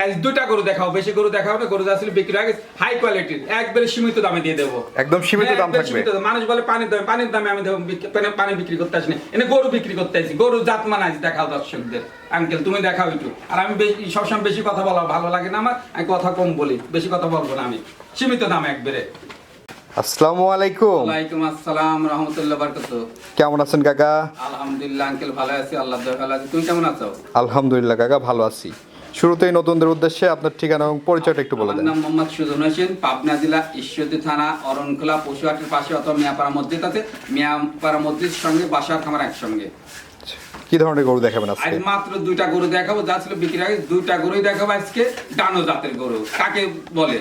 আজ দুটা গরু দেখাও বেশি গরু দেখাও না গরু আসলে বিক্রি হাই কোয়ালিটির একবারে সীমিত দামে দিয়ে দেবো। একদম সীমিত দাম থাকবে। সীমিত মানুষ বলে পানির দামে পানির দামে আমি পানি- বিক্রি করতে আসি এনে গরু বিক্রি করতে আসি গরু জাত মান আজ দেখাও দর্শকদের। আঙ্কেল তুমি দেখাও একটু। আর আমি বেশি সবসময় বেশি কথা বলা ভালো লাগে না আমার আমি কথা কম বলি বেশি কথা বলব না আমি। সীমিত দাম একবারে। আসসালামু আলাইকুম। ওয়ালাইকুম আসসালাম রহমতুল্লাহ বারকাত। কেমন আছেন কাকা? আলহামদুলিল্লাহ আঙ্কেল ভালো আছি আল্লাহ দয়া ভালো আছি তুমি কেমন আছো? আলহামদুলিল্লাহ কাকা ভালো আছি। শুরুতেই নতুনদের উদ্দেশ্যে আপনার ঠিকানা এবং পরিচয়টা একটু বলে দেন। নাম মোহাম্মদ সুজন হোসেন পাবনা জেলা ঈশ্বরদী থানা অরণখোলা পশুহাটের পাশে অথবা মিয়াপাড়া মসজিদ আছে। মিয়াপাড়া মসজিদ সঙ্গে বাসার খামার একসঙ্গে। কি ধরনের গরু দেখাবেন আজ আজকে মাত্র দুইটা গরু দেখাবো যা ছিল বিক্রি আগে। দুইটা গরুই দেখাবো আজকে ডানো জাতের গরু। কাকে বলে?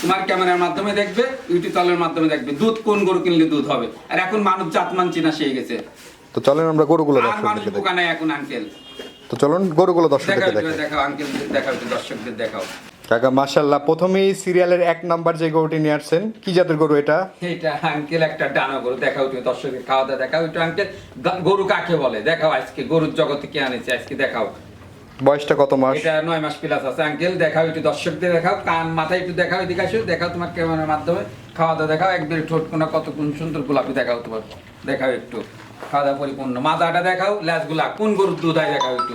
তোমার ক্যামেরার মাধ্যমে দেখবে ইউটিউব চ্যানেলের মাধ্যমে দেখবে। দুধ কোন গরু কিনলে দুধ হবে? আর এখন মানুষ জাতমান চিনা শিখে গেছে। তো চলেন আমরা গরুগুলো আর মানুষ নাই এখন আঙ্কেল তো চলুন গরুগুলো দেখাও দর্শকদেরকে দেখাও দর্শকদের দেখাও। কাকা মাশাল্লাহ প্রথমেই সিরিয়ালের এক নাম্বার যে গরুটি নিয়ে আসছেন কি জাতের গরু এটা? এটা আঙ্কেল একটা ডানা গরু দেখাও তুমি দর্শকের খাওয়া দাওয়া দেখাও একটু আঙ্কেল গরু কাকে বলে? দেখাও আজকে গরুর জগতে কে আনেছে আজকে দেখাও। বয়সটা কত মাস? এটা নয় মাস প্লাস আছে আঙ্কেল দেখাও একটু দর্শকদের দেখাও। কান মাথায় একটু দেখাও এদিকে আসো দেখাও তোমার ক্যামেরার মাধ্যমে। খাওয়া দাওয়া দেখাও একবার ঠোঁট কোনা কত কোন সুন্দর গোলাপি দেখাও তোমার। দেখাও একটু। খাওয়া পরিপূর্ণ। মাথাটা দেখাও ল্যাসগুলা কোন গরুর দুধ হয় দেখাও একটু।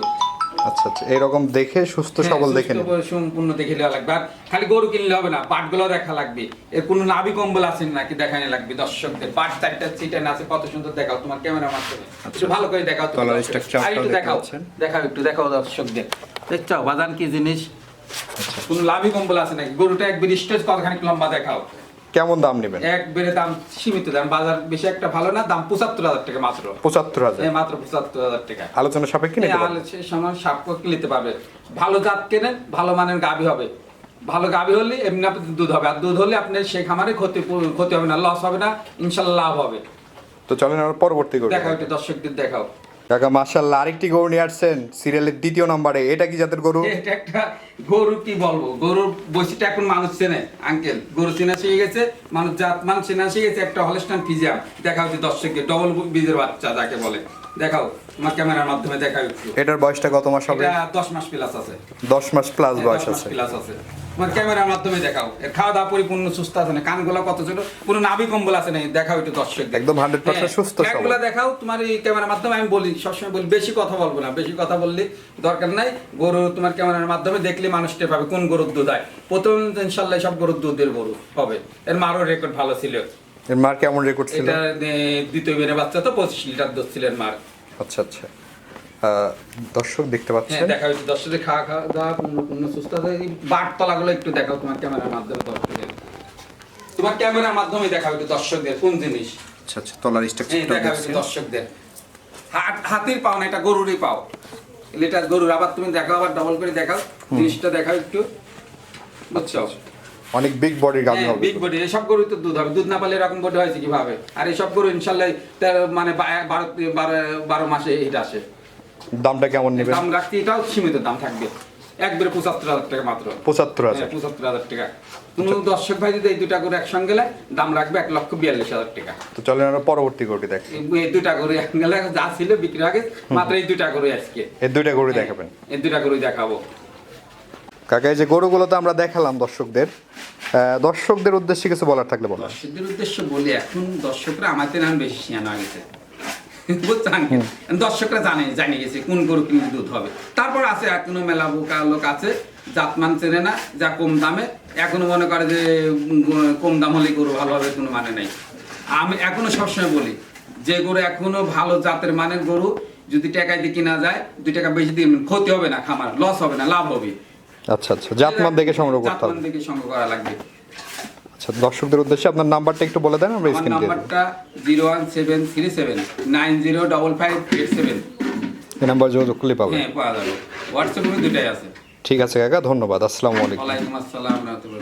আচ্ছা আচ্ছা এরকম দেখে সুস্থ হ্যাঁ, সবল দেখে সম্পূর্ণ দেখে নেওয়া লাগবে। আর খালি গরু কিনলে হবে না পাটগুলো দেখা লাগবে। এর কোনো নাভি কম্বল আছে নাকি দেখানো লাগবে দর্শকদের? পাট চারটা আছে কত সুন্দর দেখাও তোমার ক্যামেরা মাধ্যমে একটু ভালো করে দেখাও দেখতে দেখাও দেখাও একটু দেখাও দর্শকদের। দেখছ কি জিনিস? আচ্ছা। কোনো লাভি কম্বল আছে নাকি? গরুটা একবার স্টেজ কতখানি লম্বা দেখাও। কেমন দাম নেবেন? একবারে দাম সীমিত দাম বাজার বেশি একটা ভালো না দাম পঁচাত্তর হাজার টাকা মাত্র। পঁচাত্তর হাজার? মাত্র পঁচাত্তর হাজার টাকা। আলোচনা সাপেক্ষে নিতে পারবেন। সে সময় সাপকে নিতে পারবে। ভালো জাত কেনেন ভালো মানের গাভী হবে। ভালো গাভী হলে এমনি আপনার দুধ হবে আর দুধ হলে আপনার সেই খামারে ক্ষতি ক্ষতি হবে না লস হবে না ইনশাল্লাহ লাভ হবে। তো চলেন আমরা পরবর্তী দেখাও একটু দর্শকদের দেখাও। কাকা মাশাল্লাহ আরেকটি গরু নিয়ে আসছেন সিরিয়ালের দ্বিতীয় নম্বরে। এটা কি জাতের গরু? এটা একটা গরু, কি বলব? গরুর বৈশিষ্ট্য এখন মানুষ চেনে আঙ্কেল গরু চেনা শিখে গেছে, মানুষ জাত মান চেনা শিখে গেছে, একটা হলস্টান ফিজিয়াম দেখা হচ্ছে দর্শককে ডবল বীজের বাচ্চা, যাকে বলে। দেখাও তোমার ক্যামেরার মাধ্যমে দেখাও একটু। এটার বয়সটা কত মাস হবে? এটা দশ মাস প্লাস আছে। দশ মাস প্লাস বয়স আছে। প্লাস আছে। তোমার ক্যামেরার মাধ্যমে দেখাও। এর খাওয়া দাওয়া পরিপূর্ণ সুস্থ আছে না? কানগুলো কত ছোট? কোনো নাভি কম্বল আছে না? দেখাও একটু দর্শক একদম 100% সুস্থ সবল। এগুলো দেখাও তোমার এই ক্যামেরার মাধ্যমে আমি বলি সবসময় বলি বেশি কথা বলব না। বেশি কথা বললে দরকার নাই। গরু তোমার ক্যামেরার মাধ্যমে দেখলে মানুষ টের পাবে কোন গরুর দুধ হয় প্রথম ইনশাল্লাহ সব গরুর দুধের গরু হবে। এর মারও রেকর্ড ভালো ছিল। এর মার কেমন রেকর্ড ছিল? এটা দ্বিতীয় বেড়ে বাচ্চা তো পঁচিশ লিটার দুধ ছিল এর মার। আচ্ছা আচ্ছা। দর্শক দেখতে হ্যাঁ পাচ্ছেন? দেখা হচ্ছে দর্শকদের খাওয়া খাওয়া দাওয়া পূর্ণ পূর্ণ সুস্থ বাট তলাগুলো একটু দেখাও তোমার ক্যামেরার মাধ্যমে দর্শকদের। তোমার ক্যামেরার মাধ্যমে দেখাও একটু দর্শকদের কোন জিনিস? আচ্ছা আচ্ছা তলার স্ট্রাকচারটা দেখাও একটু দর্শকদের। হাত- হাতির পাও না এটা গরুরই পাও। লিটার গরুর আবার তুমি দেখাও আবার ডবল করে দেখাও। জিনিসটা দেখাও একটু। বুঝছ? অনেক বিগ বডির গাভী হবে বিগ বডি এসব গরু তো দুধ হবে। দুধ না পারলে এরকম বডি হয়েছে কীভাবে? আর এইসব গরু ইনশাল্লাহ মানে বারো বারো মাসে এটা আসে। দামটা কেমন নেবেন? দাম রাখতে এটাও সীমিত দাম থাকবে। একবারে পঁচাত্তর হাজার টাকা মাত্র। পঁচাত্তর হাজার। হ্যাঁ, পঁচাত্তর হাজার টাকা। কোন দর্শক ভাই যদি এই দুটা করে একসঙ্গে গেলে দাম রাখবে এক লক্ষ বিয়াল্লিশ হাজার টাকা। তো চলেন আমরা পরবর্তী গরুটি দেখি। এই- এই দুটা করে এক গেলে যা ছিল বিক্রি আগে মাত্র এই দুটা করে আজকে। এই দুইটা গরু দেখাবেন। এই দুটা করে দেখাবো। কাকা এই যে গরুগুলো তো আমরা দেখালাম দর্শকদের। দর্শকদের উদ্দেশ্যে কিছু বলার থাকলে বলো। দর্শকদের উদ্দেশ্য বলি এখন দর্শকরা আমাদের নাম বেশি শিয়ানো গেছে বুঝছেন? দর্শকরা জানে জানে গেছে কোন গরু কিনে দুধ হবে। তারপর আছে এখনও মেলা বোকা লোক আছে জাতমান চেনে না যা কম দামে। এখনও মনে করে যে কম দাম হলে গরু ভালো হবে কোনো মানে নাই। আমি এখনও সবসময় বলি যে গরু এখনও ভালো জাতের মানের গরু যদি টাকায় দিয়ে কিনা যায় দুই টাকা বেশি দিয়ে ক্ষতি হবে না খামার লস হবে না লাভ হবে। আচ্ছা আচ্ছা। জাতমান দেখে সংগ্রহ করতে জাতমান দেখে সংগ্রহ করা লাগবে। আচ্ছা দর্শকদের উদ্দেশ্যে আপনার নাম্বারটা একটু বলে দেন আমরা স্ক্রিন দিয়ে নাম্বারটা zero one seven three seven nine zero double five eight seven. এই নাম্বার যোগাযোগ করলে পাবেন। হ্যাঁ পাওয়া যাবে। হোয়াটসঅ্যাপে দুটাই আছে। ঠিক আছে কাকা ধন্যবাদ। আসসালামু আলাইকুম। ওয়ালাইকুম আসসালাম রহমতুল্লাহ।